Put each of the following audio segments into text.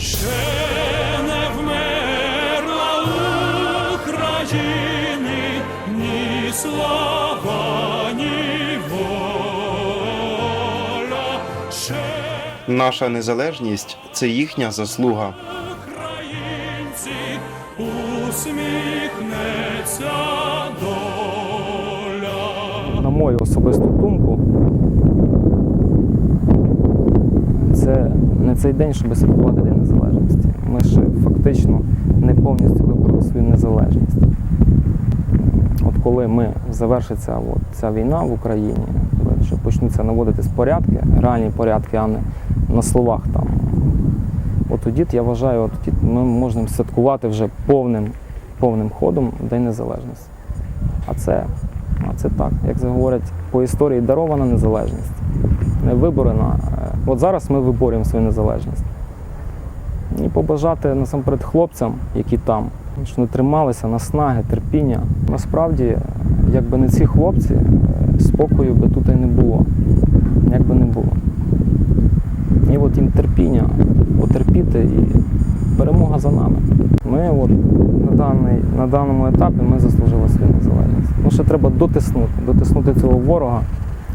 Ще не вмерла ні слава, воля. Наша незалежність це їхня заслуга. Українці усміхнеться доля. На мою особисту думку це не цей день, щоб святкувати День Незалежності. Ми ж фактично не повністю вибрали свою незалежність. От коли ми завершиться от ця війна в Україні, вже почнуться наводитись порядки, реальні порядки, а не на словах там. От тоді я вважаю, от тоді ми можемо святкувати вже повним, повним ходом День Незалежності. А це, а це так, як говорять, по історії дарована незалежність, не виборена. От зараз ми виборюємо свою незалежність. І побажати насамперед хлопцям, які там, щоб не трималися наснаги, терпіння. Насправді, якби не ці хлопці, е, спокою би тут і не було. Як би не було. І от їм терпіння, потерпіти і перемога за нами. Ми от на, даний, на даному етапі ми заслужили свою незалежність. Ну, ще треба дотиснути, дотиснути цього ворога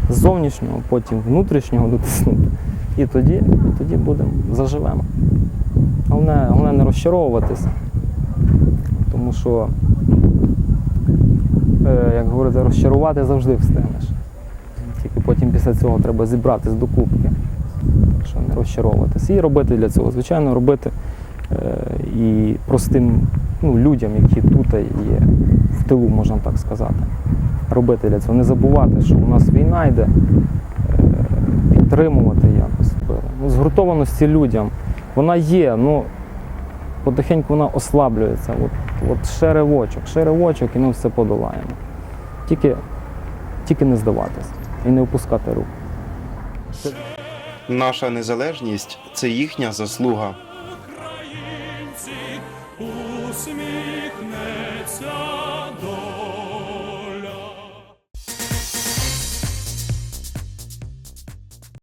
зовнішнього, потім внутрішнього дотиснути. І тоді, і тоді будемо заживемо. Головне, головне не розчаровуватися, тому що, е, як говорити, розчарувати завжди встигнеш. Тільки потім після цього треба зібратись до кубки. Так що не розчаровуватися. І робити для цього, звичайно, робити е, і простим ну, людям, які тут є, в тилу, можна так сказати. Робити для цього. Не забувати, що у нас війна йде, е, підтримувати якось. Згуртованості людям. Вона є, ну потихеньку вона ослаблюється. От, от ще ривочок, ще ривочок, і ми все подолаємо. Тільки, тільки не здаватись і не опускати рук. Наша незалежність це їхня заслуга. Українці усміхнеться